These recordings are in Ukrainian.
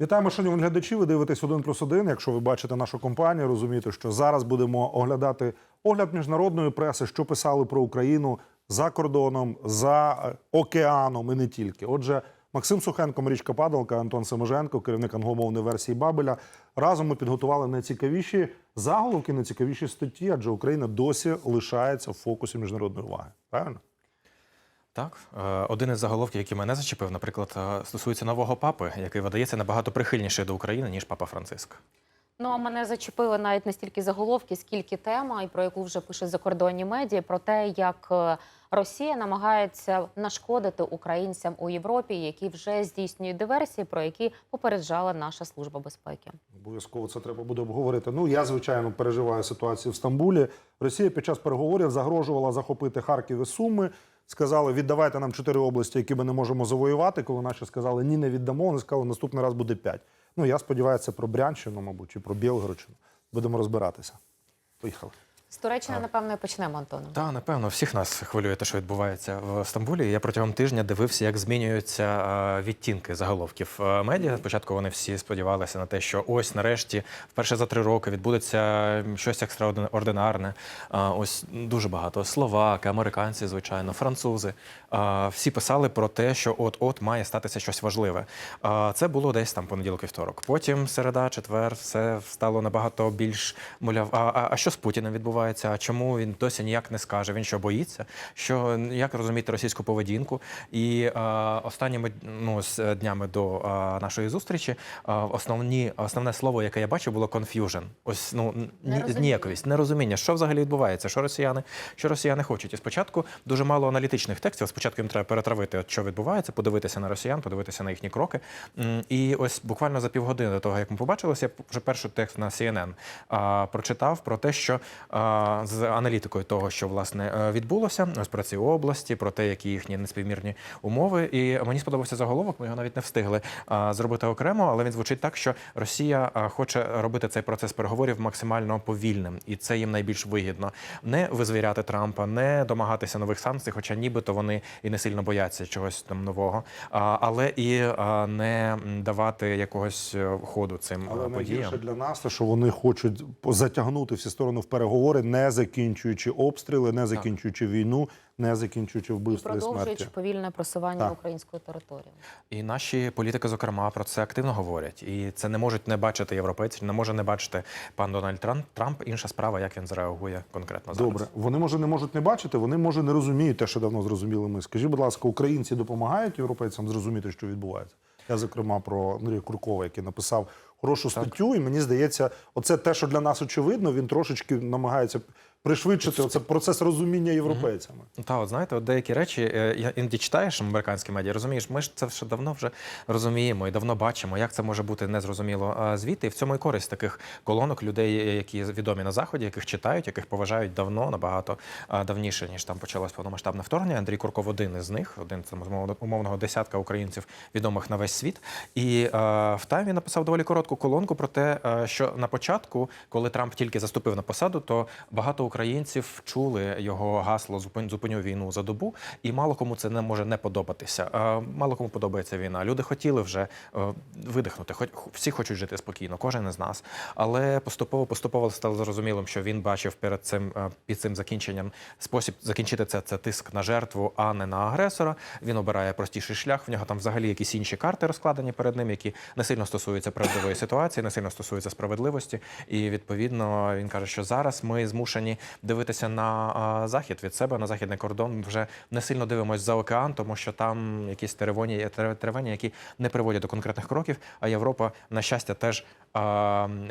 Вітаємо, шановні глядачі. Ви дивитесь один плюс один. Якщо ви бачите нашу компанію, розумієте, що зараз будемо оглядати огляд міжнародної преси, що писали про Україну за кордоном, за е, океаном і не тільки. Отже, Максим Сухенко, Марічка Падалка, Антон Семеженко, керівник англомовної версії Бабеля. Разом ми підготували найцікавіші заголовки, найцікавіші статті, адже Україна досі лишається в фокусі міжнародної уваги. Правильно? Так, Е, один із заголовків, який мене зачепив, наприклад, е, стосується нового папи, який видається набагато прихильніший до України ніж папа Франциск. Ну а мене зачепили навіть не стільки заголовки, скільки тема, і про яку вже пишуть закордонні медіа, про те, як е, Росія намагається нашкодити українцям у Європі, які вже здійснюють диверсії, про які попереджала наша служба безпеки. Обов'язково це треба буде обговорити. Ну я звичайно переживаю ситуацію в Стамбулі. Росія під час переговорів загрожувала захопити Харків і Суми. Сказали, віддавайте нам чотири області, які ми не можемо завоювати. Коли наші сказали ні, не віддамо. Вони сказали, наступний раз буде п'ять. Ну я сподіваюся, про Брянщину, мабуть, чи про Білгородщину. Будемо розбиратися. Поїхали. З Туреччини, напевно, і почнемо, Антоне. Та напевно всіх нас хвилює те, що відбувається в Стамбулі. Я протягом тижня дивився, як змінюються е, відтінки заголовків е, медіа. Спочатку вони всі сподівалися на те, що ось нарешті, вперше за три роки, відбудеться щось екстраординарне. Е, Ось дуже багато словаки, американці, звичайно, французи. Всі писали про те, що от-от має статися щось важливе. Це було десь там понеділок вівторок. Потім середа, четвер, все стало набагато більш мовляв. А, а, а що з Путіним відбувається? А чому він досі ніяк не скаже? Він що боїться? Що як розуміти російську поведінку? І е, останніми ну, з днями до е, нашої зустрічі е, основні основне слово, яке я бачив, було confusion. Ось ну ні, ніяковість, нерозуміння, що взагалі відбувається, що росіяни, що росіяни хочуть. І спочатку дуже мало аналітичних текстів. Спочатку їм треба перетравити, от що відбувається, подивитися на росіян, подивитися на їхні кроки. І ось буквально за півгодини до того, як ми побачилися, я вже перший текст на CNN а, прочитав про те, що а, з аналітикою того, що власне е, відбулося, ось про ці області, про те, які їхні неспівмірні умови. І мені сподобався заголовок. Ми його навіть не встигли зробити окремо, але він звучить так, що Росія хоче робити цей процес переговорів максимально повільним, і це їм найбільш вигідно. Не визвіряти Трампа, не домагатися нових санкцій, хоча нібито вони і не сильно бояться чогось там нового, але і не давати якогось е, ходу цим Але е, подіям. найгірше для нас, що вони хочуть затягнути всі сторони в переговори, не закінчуючи обстріли, не закінчуючи війну, не закінчуючи І вбивства і продовжуючи смерті. повільне просування Так. українською територією. І наші політики, зокрема, про це активно говорять. І це не можуть не бачити європейці, не може не бачити пан Дональд Трам- Трамп. Інша справа, як він зреагує конкретно зараз. Добре, вони може не можуть не бачити, вони може не розуміють те, що давно зрозуміли ми. Скажіть, будь ласка, українці допомагають європейцям зрозуміти, що відбувається? Я зокрема про Андрія Куркова, який написав хорошу статтю, і мені здається, оце те, що для нас очевидно, він трошечки намагається пришвидшити оце процес розуміння європейцями. Та, от знаєте, от деякі речі, е, я іноді читаєш американські медіа, розумієш, ми ж це вже давно вже розуміємо і давно бачимо, як це може бути незрозуміло а, звідти. І в цьому і користь таких колонок людей, е, які відомі на заході, яких читають, яких поважають давно, набагато давніше, ніж там почалось повномасштабне вторгнення. Андрій Курков один із них, один з умовно- умовного десятка українців, відомих на весь світ. І е, в Таймі написав доволі коротку колонку про те, е, що на початку, коли Трамп тільки заступив на посаду, то багато українців чули його гасло «Зупин- зупиню війну за добу, і мало кому це не може не подобатися. Е, Мало кому подобається війна. Люди хотіли вже е, видихнути, хоч всі хочуть жити спокійно, кожен із нас. Але поступово поступово стало зрозумілим, що він бачив перед цим е, під цим закінченням спосіб закінчити це це тиск на жертву, а не на агресора. Він обирає простіший шлях. В нього там взагалі якісь інші карти розкладені перед ним, які не сильно стосуються правдивої ситуації, не сильно стосуються справедливості. І відповідно він каже, що зараз ми змушені дивитися на захід від себе, на західний кордон. Вже не сильно дивимося за океан, тому що там якісь теревені, які не приводять до конкретних кроків. А Європа, на щастя, теж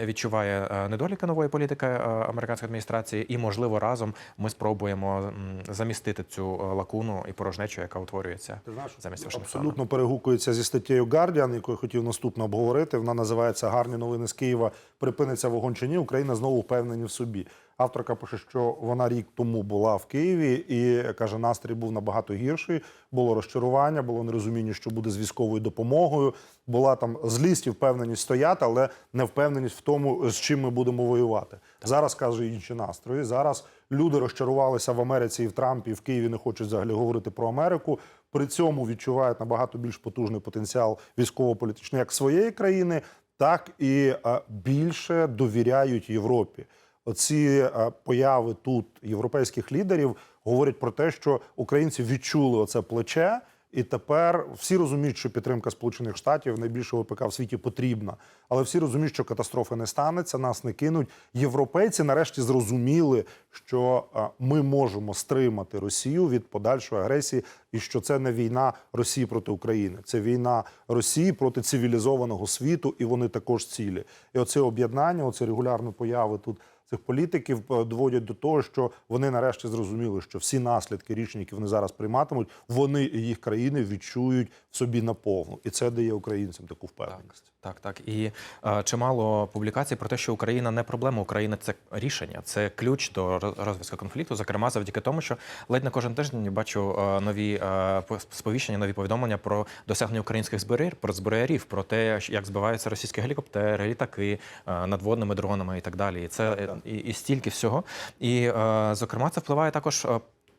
відчуває недоліки нової політики американської адміністрації, і можливо разом ми спробуємо замістити цю лакуну і порожнечу, яка утворюється Ти знаєш, замість Вашингтона. абсолютно перегукується зі статтєю Guardian, яку я хотів наступно обговорити. Вона називається гарні новини з Києва, припиниться вогонь чи ні, Україна знову впевнені в собі. Авторка пише, що вона рік тому була в Києві і каже, настрій був набагато гірший. Було розчарування, було нерозуміння, що буде з військовою допомогою. Була там злість і впевненість стояти, але не впевненість в тому, з чим ми будемо воювати. Зараз каже інші настрої. Зараз люди розчарувалися в Америці і в Трампі, і в Києві не хочуть взагалі говорити про Америку. При цьому відчувають набагато більш потужний потенціал військово-політичний як своєї країни, так і е, більше довіряють Європі. Оці е, появи тут європейських лідерів говорять про те, що українці відчули оце плече, і тепер всі розуміють, що підтримка Сполучених Штатів найбільшого ВПК в світі потрібна. Але всі розуміють, що катастрофи не станеться, нас не кинуть. Європейці нарешті зрозуміли, що е, ми можемо стримати Росію від подальшої агресії, і що це не війна Росії проти України, це війна Росії проти цивілізованого світу, і вони також цілі. І оце об'єднання, оце регулярні появи тут цих політиків е, доводять до того, що вони нарешті зрозуміли, що всі наслідки рішень, які вони зараз прийматимуть, вони і їх країни відчують в собі наповну, і це дає українцям таку впевненість. Так, так. І е, чимало публікацій про те, що Україна не проблема, Україна це рішення, це ключ до роз- розв'язку конфлікту. Зокрема, завдяки тому, що ледь не кожен тиждень бачу е, нові е, сповіщення, нові повідомлення про досягнення українських зброєр, про зброярів, про те, як збиваються російські гелікоптери, літаки е, надводними дронами і так далі. І це е, і, і стільки всього. І е, зокрема, це впливає також.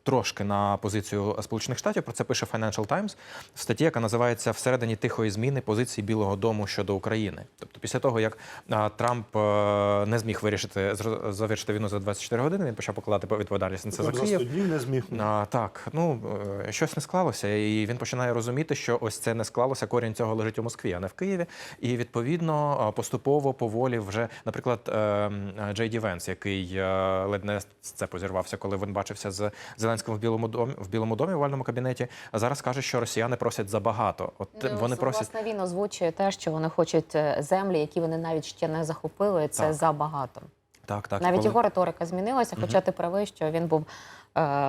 Трошки на позицію Сполучених Штатів про це пише Financial Times в статті, яка називається Всередині тихої зміни позиції Білого Дому щодо України. Тобто, після того як Трамп е, не зміг вирішити завершити війну за 24 години, він почав покладати відповідальність на це за Київ. днів не зміг. А, так, ну е, щось не склалося, і він починає розуміти, що ось це не склалося. Корінь цього лежить у Москві, а не в Києві. І відповідно поступово, поволі, вже, наприклад, е, Джей Ді Венс, який е, ледь не це позірвався, коли він бачився з Зеленським в Білому домі в Білому домі в вальному кабінеті. Зараз каже, що росіяни просять забагато. От Ну, вони просять. власне він озвучує те, що вони хочуть е, землі, які вони навіть ще не захопили. Це Так. забагато. Так, так, навіть коли- його риторика змінилася, хоча ти правий, що він був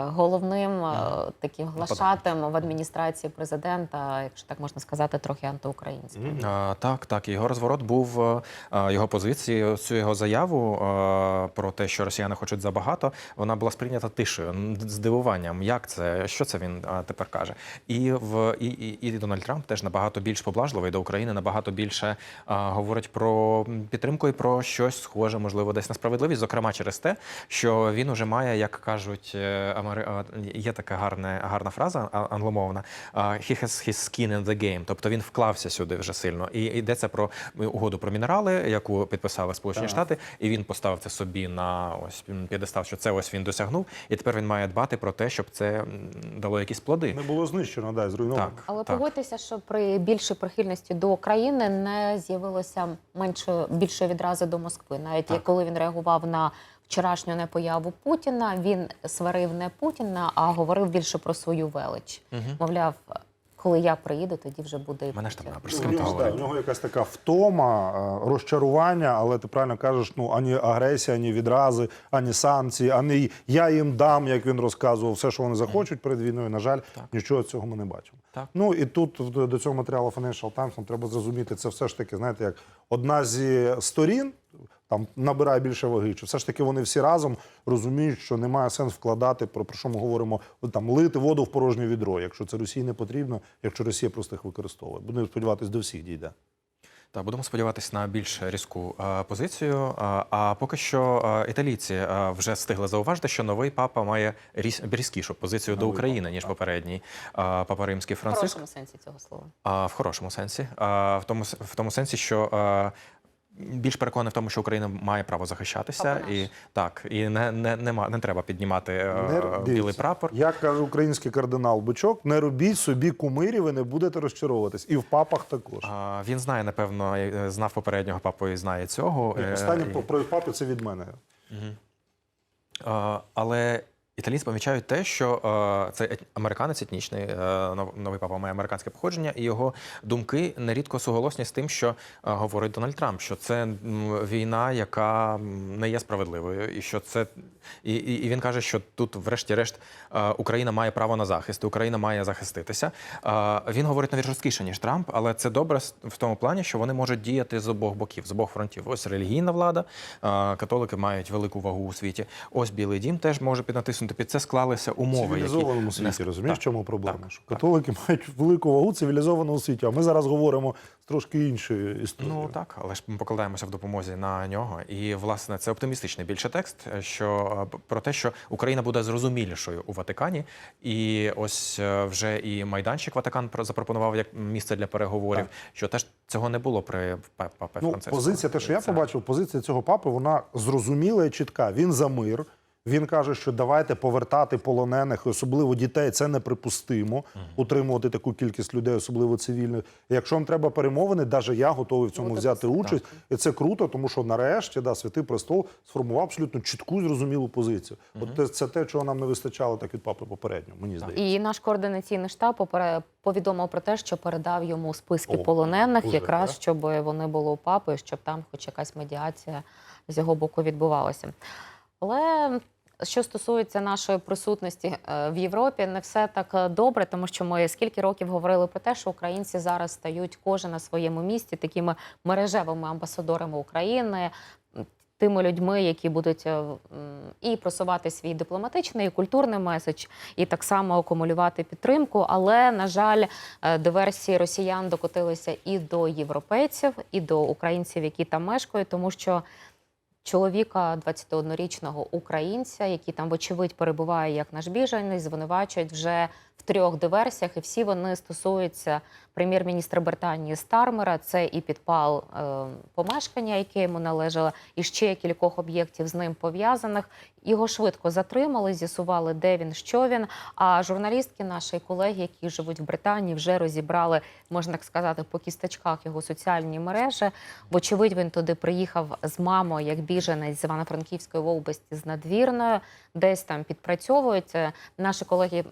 головним е, таким глашатим в адміністрації президента, якщо так можна сказати, трохи антиукраїнським. Так, так. Його розворот був е, е, його позиції. Цю його заяву е, про те, що росіяни хочуть забагато, вона була сприйнята тишею, здивуванням. Як це? Що це він е, тепер каже? І в і, і, і Дональд Трамп теж набагато більш поблажливий до України, набагато більше е, говорить про підтримку і про щось схоже, можливо, десь на справедливість, зокрема через те, що він уже має, як кажуть, е, амери... є така гарна, гарна фраза англомовна. He has his skin in the game, тобто він вклався сюди вже сильно. І йдеться про угоду про мінерали, яку підписали Сполучені Так. Штати, і він поставив це собі на ось п'єдестал, що це ось він досягнув, і тепер він має дбати про те, щоб це дало якісь плоди. Не було знищено, да, зруйновано. Так. Але погодьтеся, що при більшій прихильності до України не з'явилося менше більшої відрази до Москви. Навіть Так. коли він реагував на вчорашню непояву Путіна, він сварив не Путіна, а говорив більше про свою велич. Мгм. Мовляв, коли я приїду, тоді вже буде і Мене ж там У З ким ти нього, да, говорив? у нього якась така втома, е, розчарування, але ти правильно кажеш, ну ані агресія, ані відрази, ані санкції, ані я їм дам, як він розказував, все, що вони захочуть перед війною. На жаль, Так. нічого цього ми не бачимо. Так. Ну і тут до цього матеріалу Financial Times нам треба зрозуміти, це все ж таки, знаєте, як одна зі сторін. Там набирає більше ваги, чи все ж таки вони всі разом розуміють, що немає сенс вкладати про, про що ми говоримо, там лити воду в порожнє відро, якщо це Росії не потрібно, якщо Росія просто їх використовує. Будемо сподіватися, до всіх дійде. Так, будемо сподіватися на більш різку е, позицію. А, а поки що е, італійці е, вже встигли зауважити, що новий папа має різ, різкішу позицію до України, папа, ніж так. попередній е, папа римський в хорошому сенсі цього слова. А, в хорошому сенсі. А, в, тому, с- в тому сенсі, що а, більш переконаний в тому, що Україна має право захищатися. Папа наш. І так, і не, не, нема, не треба піднімати е, Не білий дивіться. прапор. Як каже український кардинал Бичок, не робіть собі кумирів, ви не будете розчаровуватись. І в папах також. А, він знає, напевно, е, знав попереднього папу і знає цього. Е, Останнє і- про папу це від мене. А, але Італійці помічають те, що е, це американець етнічний, е, нов- новий папа має американське походження, і його думки нерідко суголосні з тим, що е, говорить Дональд Трамп, що це війна, яка не є справедливою, і що це і, і, і він каже, що тут, врешті-решт, е, Україна має право на захист, Україна має захиститися. Е, Він говорить навіть жорсткіше ніж Трамп, але це добре в тому плані, що вони можуть діяти з обох боків, з обох фронтів. Ось релігійна влада, е, католики мають велику вагу у світі. Ось Білий Дім теж може піднатиснути. Під це склалися В умови. які цивілізованому не світі, ск- розумієш, в Так. чому проблема? так, що так. католики мають велику вагу в цивілізованому світі. А ми зараз говоримо з трошки іншої історії. Ну так, але ж ми покладаємося в допомозі на нього. І власне це оптимістичний більше текст, е, що е, про те, що Україна буде зрозумілішою у Ватикані, і ось е, вже і майданчик Ватикан про- запропонував як місце для переговорів, Так. що теж цього не було при па- папі Ну, Франциску. позиція, те, що я Це- побачив, позиція цього папи, вона зрозуміла і чітка. Він за мир. Він каже, що давайте повертати полонених, особливо дітей. Це неприпустимо. Утримувати таку кількість людей, особливо цивільних. Якщо вам треба перемовини, навіть я готовий в цьому Ну, взяти так. участь. І це круто, тому що нарешті да, святий престол сформував абсолютно чітку зрозумілу позицію. От це, це те, чого нам не вистачало так від папи попереднього. Мені здається. І наш координаційний штаб попере- повідомив про те, що передав йому списки О, полонених, уже, якраз да? щоб вони були у папи, щоб там хоч якась медіація з його боку відбувалася. Але що стосується нашої присутності е, в Європі, не все так е, добре, тому що ми скільки років говорили про те, що українці зараз стають кожен на своєму місці такими мережевими амбасадорами України. Тими людьми, які будуть е, і просувати свій дипломатичний і культурний меседж, і так само акумулювати підтримку. Але на жаль, диверсії росіян докотилися і до європейців, і до українців, які там мешкають, тому що чоловіка 21-річного українця, який там, вочевидь, перебуває як наш біженець, звинувачують вже в трьох диверсіях, і всі вони стосуються прем'єр-міністра Британії Стармера. Це і підпал е, помешкання, яке йому належало, і ще кількох об'єктів з ним пов'язаних. Його швидко затримали, з'ясували, де він, що він. А журналістки, наші колеги, які живуть в Британії, вже розібрали, можна так сказати, по кісточках його соціальні мережі. Вочевидь, він туди приїхав з мамою як біженець з Івано-Франківської області з надвірною, десь там підпрацьовують. Наші колеги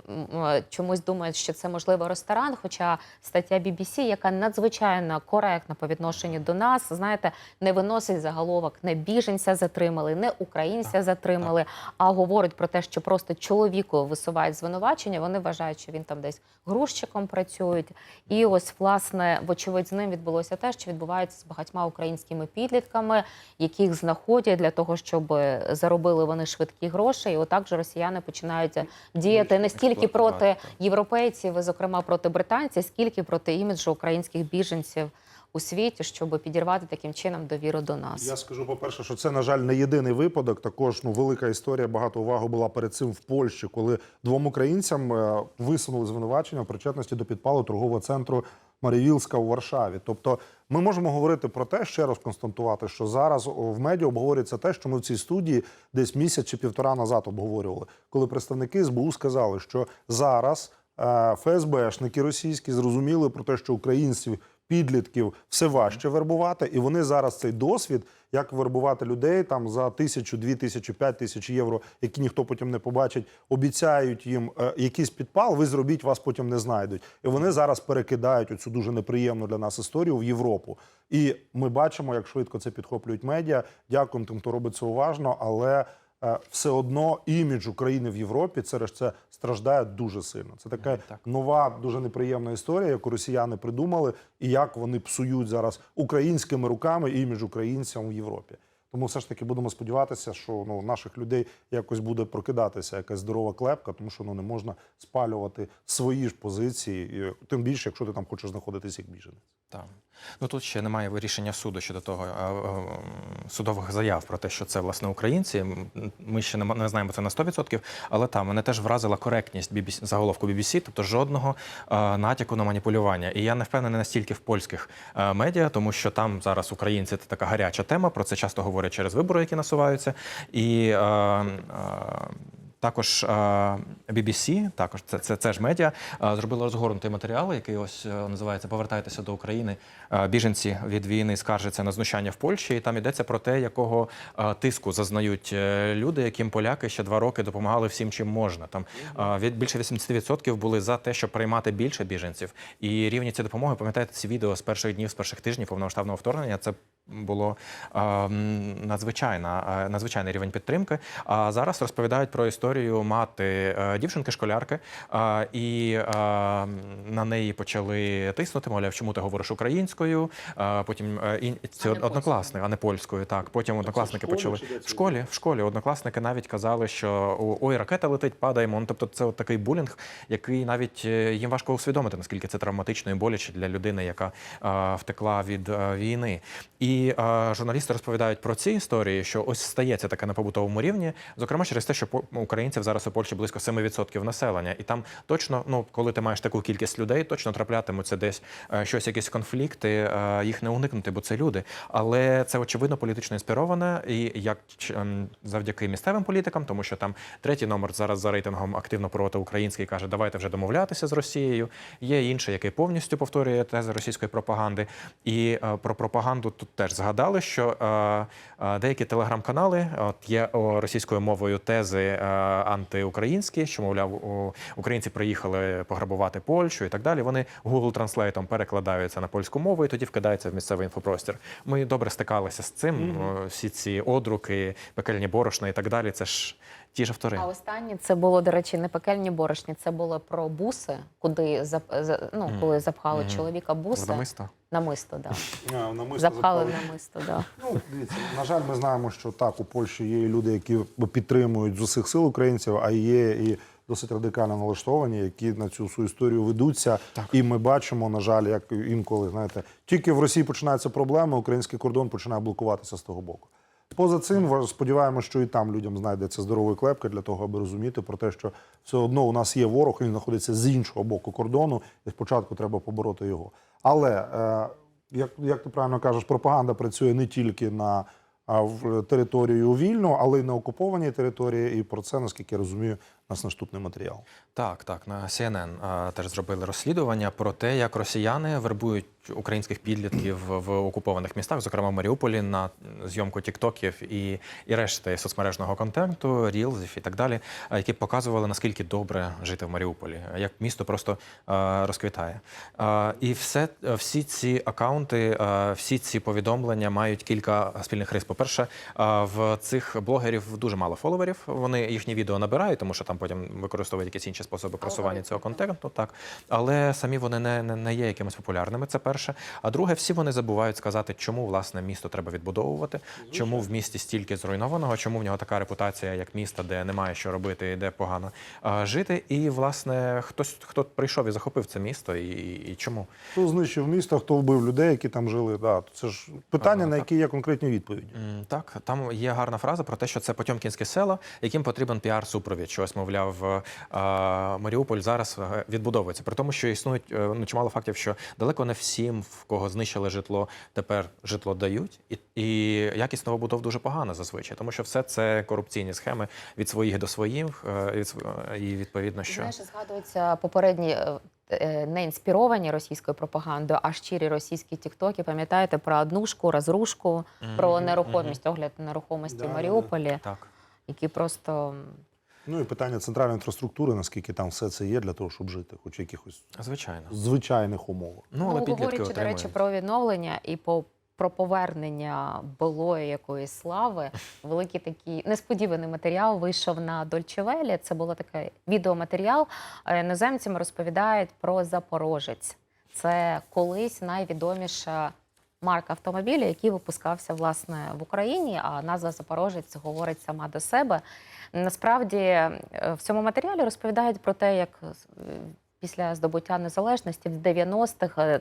чомусь думають, що це можливо ресторан. Хоча стаття BBC, яка надзвичайно коректна по відношенню до нас, знаєте, не виносить заголовок не біженця затримали, не українця затримали, а говорить про те, що просто чоловіку висувають звинувачення. Вони вважають, що він там десь грузчиком працює. І ось, власне, вочевидь, з ним відбулося те, що відбувається з багатьма українськими підлітками, яких знаходять для того, щоб е, заробили вони швидкі гроші. І отак же росіяни починають діяти не стільки проти європейців, і, зокрема проти британців, скільки проти іміджу українських біженців у світі, щоб підірвати таким чином довіру до нас. Я скажу, по-перше, що це, на жаль, не єдиний випадок. Також ну, велика історія, багато уваги була перед цим в Польщі, коли двом українцям е, висунули звинувачення в причетності до підпалу торгового центру Марівілська у Варшаві. Тобто, ми можемо говорити про те, ще раз констатувати, що зараз в медіа обговорюється те, що ми в цій студії десь місяць чи півтора назад обговорювали, коли представники СБУ сказали, що зараз е, ФСБшники російські зрозуміли про те, що українців підлітків все важче вербувати, і вони зараз цей досвід, як вербувати людей там за тисячу, дві тисячі, п'ять тисяч євро, які ніхто потім не побачить, обіцяють їм е, якийсь підпал. Ви зробіть, вас потім не знайдуть. І вони зараз перекидають оцю дуже неприємну для нас історію в Європу. І ми бачимо, як швидко це підхоплюють медіа. Дякуємо тим, хто робить це уважно, але. Е, Все одно імідж України в Європі через це страждає дуже сильно. Це така Так. нова, дуже неприємна історія, яку росіяни придумали, і як вони псують зараз українськими руками імідж українцям в Європі. Тому все ж таки будемо сподіватися, що ну наших людей якось буде прокидатися якась здорова клепка, тому що ну не можна спалювати свої ж позиції, тим більше, якщо ти там хочеш знаходитись як біженець. Так. Ну тут ще немає рішення суду щодо того судових заяв про те, що це власне українці. Ми ще не, не знаємо це на 100%, але там мене теж вразила коректність BBC, заголовку BBC, тобто жодного е, натяку на маніпулювання. І я не впевнений настільки в польських е, медіа, тому що там зараз українці це така гаряча тема. Про це часто говорять через вибори, які насуваються. І е, е, також е, BBC, також це, це, це ж медіа, е, зробили розгорнутий матеріал, який ось е, називається Повертайтеся до України. Біженці від війни скаржаться на знущання в Польщі. І там йдеться про те, якого тиску зазнають люди, яким поляки ще два роки допомагали всім, чим можна. Там від більше 80% були за те, щоб приймати більше біженців. І рівні цієї допомоги, пам'ятаєте, ці відео з перших днів, з перших тижнів повномасштабного вторгнення. Це було е, м, надзвичайна, надзвичайний рівень підтримки. А зараз розповідають про історію мати е, дівчинки-школярки, е, і е, на неї почали тиснути. Мовляв, чому ти говориш українською? Потім це однокласник, а не польською. Так, потім однокласники почали в школі. В школі однокласники навіть казали, що ой, ракета летить, падаємо. Ну, тобто, це от такий булінг, який навіть їм важко усвідомити, наскільки це травматично і боляче для людини, яка втекла від війни. І журналісти розповідають про ці історії, що ось стається таке на побутовому рівні, зокрема через те, що по- українців зараз у Польщі близько 7% населення, і там точно, ну коли ти маєш таку кількість людей, точно траплятимуться десь е, щось, якісь конфлікти, е, їх не уникнути, бо це люди. Але це очевидно політично інспіроване, і як ем, завдяки місцевим політикам, тому що там третій номер зараз за рейтингом активно проти український каже, давайте вже домовлятися з Росією. Є інший, який повністю повторює тези російської пропаганди. І е, про пропаганду тут теж згадали, що деякі телеграм-канали от є російською мовою тези антиукраїнські, що мовляв, українці приїхали пограбувати Польщу і так далі. Вони Google Translate перекладаються на польську мову і тоді вкидаються в місцевий інфопростір. Ми добре стикалися з цим. О, Всі ці одруки, пекельні борошна і так далі. Це ж ті ж автори. А останнє це було, до речі, не пекельні борошні, це було про буси, куди за- ну, коли запхали Мгм. чоловіка буси. Намисто. Намисто, да. А, намисто Запхали запхали. намисто, да. Ну, дивіться, на жаль, ми знаємо, що так у Польщі є люди, які підтримують з усіх сил українців, а є і досить радикально налаштовані, які на цю всю історію ведуться. І ми бачимо, на жаль, як інколи знаєте, тільки в Росії починаються проблеми, український кордон починає блокуватися з того боку. Поза цим сподіваємося, що і там людям знайдеться здорова клепка для того, аби розуміти про те, що все одно у нас є ворог, він знаходиться з іншого боку кордону, і спочатку треба побороти його. Але е, як, як ти правильно кажеш, пропаганда працює не тільки на в територію вільну, але й на окупованій території. І про це, наскільки я розумію, нас наступний матеріал. Так, так, на CNN теж зробили розслідування про те, як росіяни вербують українських підлітків в окупованих містах, зокрема в Маріуполі, на зйомку тіктоків і, і решти соцмережного контенту, рілзів і так далі, які показували наскільки добре жити в Маріуполі, як місто просто розквітає. І все, всі ці акаунти, всі ці повідомлення мають кілька спільних рис. По-перше, в цих блогерів дуже мало фоловерів. Вони їхні відео набирають, тому що там потім використовують якісь інші способи просування цього контенту. Так, але самі вони не, не, не є якимись популярними. Це перше. А друге, всі вони забувають сказати, чому власне місто треба відбудовувати, чому в місті стільки зруйнованого, чому в нього така репутація, як міста, де немає що робити, і де погано а, жити. І власне хтось хто прийшов і захопив це місто, і, і чому? Хто знищив місто, хто вбив людей, які там жили? Да, це ж питання, Ага, на так. які є конкретні відповіді. Так, там є гарна фраза про те, що це Потьомкінське село, яким потрібен піар-супровід. Що ось, мовляв, е, Маріуполь зараз е, відбудовується. При тому, що існують е, ну, чимало фактів, що далеко не всім, в кого знищили житло, тепер житло дають, і, і якість новобудов дуже погана зазвичай, тому що все це корупційні схеми від своїх до своїх, е, від і відповідно, що Знаєш, згадуються попередні е, е, не інспіровані російською пропагандою, а щирі російські тіктоки. Пам'ятаєте про однушку, розрушку, про Мгм, нерухомість, огляд нерухомості Да, в да, Маріуполі, так. які просто Ну і питання центральної інфраструктури, наскільки там все це є для того, щоб жити, хоч в якихось Звичайно. звичайних умовах. Ну, але підлітки говорячи, до речі, про відновлення і по. Про повернення былої якоїсь слави, великий такий несподіваний матеріал вийшов на Дольчевелі. Це було такий відеоматеріал. Е, Іноземцям розповідають про Запорожець. Це колись найвідоміша марка автомобіля, який випускався власне в Україні. А назва Запорожець говорить сама до себе. Насправді е, в цьому матеріалі розповідають про те, як е, після здобуття незалежності в 90-х е,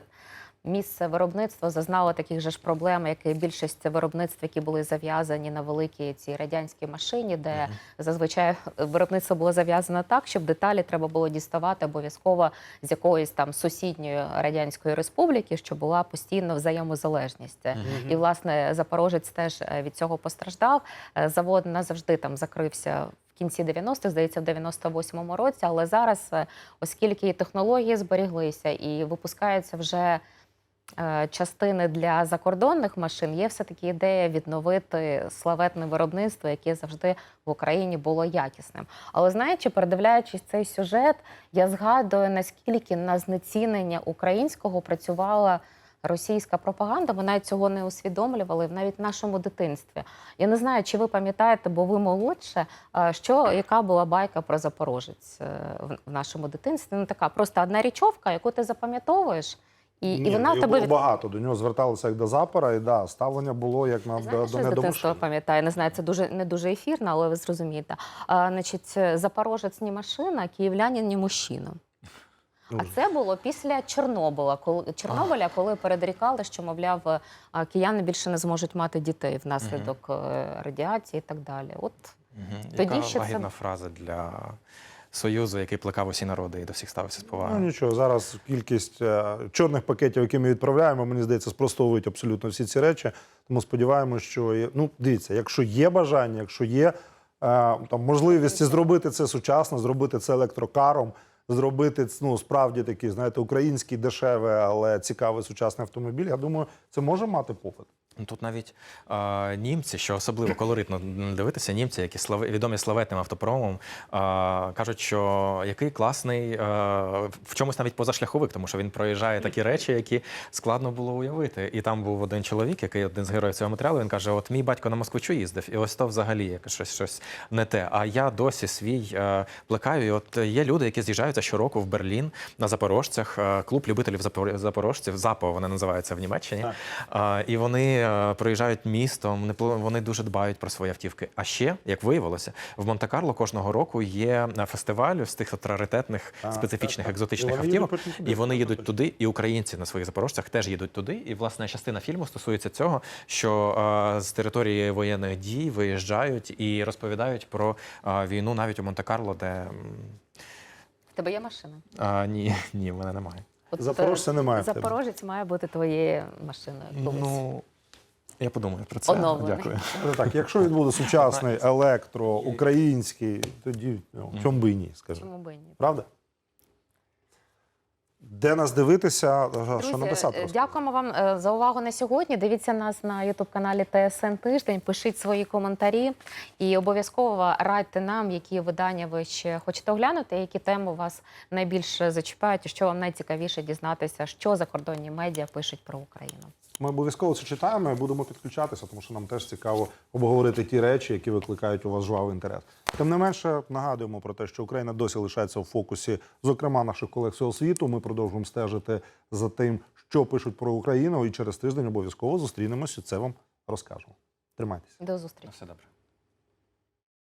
місце виробництва зазнало таких же ж проблем, як і більшість виробництв, які були зав'язані на великій цій радянській машині, де зазвичай виробництво було зав'язано так, щоб деталі треба було діставати обов'язково з якоїсь там сусідньої радянської республіки, щоб була постійно взаємозалежність. І власне Запорожець теж е, від цього постраждав. Е, Завод назавжди там закрився. в кінці 90-х, здається, в 98-му році. Але зараз, е, оскільки технології зберіглися і випускаються вже частини для закордонних машин, є все-таки ідея відновити славетне виробництво, яке завжди в Україні було якісним. Але знаючи, передивляючись цей сюжет, я згадую, наскільки на знецінення українського працювала російська пропаганда. Ми навіть цього не усвідомлювали навіть в нашому дитинстві. Я не знаю, чи ви пам'ятаєте, бо ви молодше, е, що яка була байка про Запорожець е, в нашому дитинстві. Ну така просто одна річовка, яку ти запам'ятовуєш. І, і вона в тебе було від... багато. До нього зверталися як до запора, і да, ставлення було як на Знаєте, до, до з пам'ятаю? Не знаю, це дуже не дуже ефірно, але ви зрозумієте. А, значить, Запорожець не машина, київлянин не мужчина. А це було після Чорнобиля, коли Чорнобиля, коли передрікали, що мовляв, кияни більше не зможуть мати дітей внаслідок е, радіації і так далі. От Мгм. Тоді Яка ще це- фраза для Союзу, який плекав усі народи і до всіх ставився з Ну нічого, зараз кількість е, чорних пакетів, які ми відправляємо, мені здається, спростовують абсолютно всі ці речі. Тому сподіваємося, що є- ну дивіться, якщо є бажання, якщо є е, там можливість зробити це сучасно, зробити це електрокаром, зробити ну справді такий, знаєте, український дешевий, але цікавий сучасний автомобіль. Я думаю, це може мати попит. Ну, Тут навіть е, німці, що особливо колоритно дивитися, німці, які слави, відомі славетним автопромом, е, кажуть, що який класний е, в чомусь навіть позашляховик, тому що він проїжджає такі речі, які складно було уявити. І там був один чоловік, який один з героїв цього матеріалу. Він каже: От мій батько на Москвичу їздив, і ось то взагалі якось щось, щось не те. А я досі свій е, плекаю. І от є люди, які з'їжджаються щороку в Берлін на запорожцях. е, клуб любителів запор- запорожців, ЗАПО вони називаються в Німеччині. Е, і вони проїжджають містом, вони дуже дбають про свої автівки. А ще, як виявилося, в Монте-Карло кожного року є е, фестиваль з тих от раритетних, Так, специфічних, так, так. екзотичних І вони автівок. потім туди, І вони їдуть туди, і українці на своїх запорожцях теж їдуть туди. І власне частина фільму стосується цього, що е, з території воєнних дій виїжджають і розповідають про е, війну навіть у Монте-Карло, де в тебе є машина. а, ні, ні, в мене немає. От, Запорожця е, немає. Запорожець має бути твоєю машиною. колись. Ну я подумаю про це. Оновлений. Дякую. Ну, Так, якщо він буде сучасний, електро, український, тоді ну, чому би і ні, скажімо. Чому би і ні? Правда? Де нас дивитися, що написати? е, розкажіть. дякуємо вам е, за увагу на сьогодні. Дивіться нас на ютуб каналі ТСН Тиждень. Пишіть свої коментарі і обов'язково радьте нам, які видання ви ще хочете оглянути, які теми вас найбільше зачіпають, і що вам найцікавіше дізнатися, що закордонні медіа пишуть про Україну. Ми обов'язково це читаємо і будемо підключатися, тому що нам теж цікаво обговорити ті речі, які викликають у вас жвавий інтерес. Тим не менше, нагадуємо про те, що Україна досі лишається в фокусі, зокрема наших колег всього світу. Ми продовжуємо стежити за тим, що пишуть про Україну, і через тиждень обов'язково зустрінемося. Це вам розкажемо. Тримайтеся. До зустрічі. Все добре.